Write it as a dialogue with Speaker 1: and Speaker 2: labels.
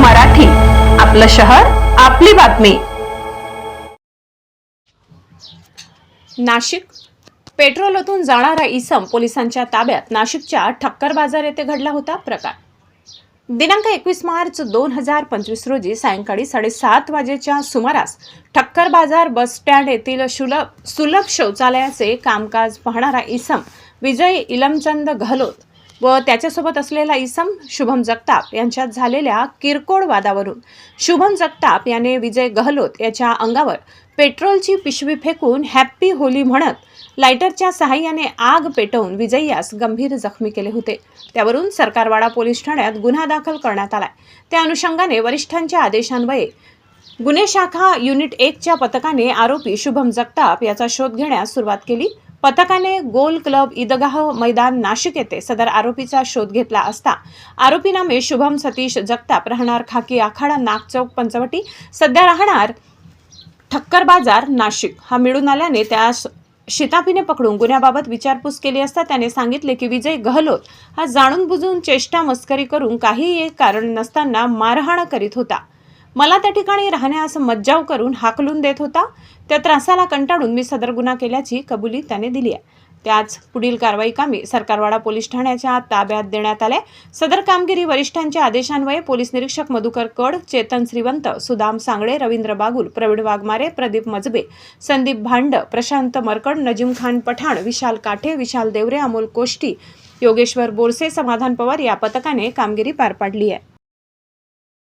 Speaker 1: मराठी. आपलं शहर आपली बातमी. नाशिक. पेट्रोलतून जाणारा इसम पोलिसांच्या ताब्यात नाशिकच्या ठक्कर बाजार येथे घडला होता प्रकार. दिनांक एकवीस मार्च दोन हजार पंचवीस रोजी सायंकाळी साडेसात वाजेच्या सुमारास ठक्कर बाजार बस स्टँड येथील सुलभ सुलभ शौचालयाचे कामकाज पाहणारा इसम विजय इलमचंद गहलोत व त्याच्यासोबत असलेला इसम शुभम जगताप यांच्यात झालेल्या किरकोळ वादावरून शुभम जगताप याने विजय गहलोत याच्या अंगावर पेट्रोलची पिशवी फेकून हॅप्पी होली म्हणत लायटरच्या सहाय्याने आग पेटवून विजय यास गंभीर जखमी केले होते. त्यावरून सरकारवाडा पोलीस ठाण्यात गुन्हा दाखल करण्यात आलाय. त्या अनुषंगाने वरिष्ठांच्या आदेशान्वये गुन्हे शाखा युनिट एकच्या पथकाने आरोपी शुभम जगताप याचा शोध घेण्यास सुरुवात केली. पथकाने गोल क्लब ईदगाह मैदान नाशिक येथे सदर आरोपीचा शोध घेतला असता आरोपी नामे शुभम सतीश जगताप राहणार खाकी आखाडा नागचौक पंचवटी. सध्या राहणार ठक्कर बाजार नाशिक. हा मिळून आल्याने त्यास शिताफीने पकडून गुन्ह्याबाबत विचारपूस केली असता त्याने सांगितले की विजय गहलोत हा जाणून बुजून चेष्टा मस्करी करून काही एक कारण नसताना मारहाण करीत होता. मला त्या ठिकाणी राहण्यास मज्जाव करून हाकलून देत होता. त्या त्रासाला कंटाळून मी सदर गुन्हा केल्याची कबुली त्याने दिली आहे. त्याच पुढील कारवाई कामी सरकारवाडा पोलीस ठाण्याच्या ताब्यात देण्यात आले. सदर कामगिरी वरिष्ठांच्या आदेशान्वये पोलीस निरीक्षक मधुकर कड चेतन श्रीवंत सुदाम सांगळे रवींद्र बागुल प्रवीण वाघमारे प्रदीप मजबे संदीप भांड प्रशांत मरकड नजीम खान पठाण विशाल काठे विशाल देवरे अमोल कोष्टी योगेश्वर बोरसे समाधान पवार या पथकाने कामगिरी पार पाडली आहे.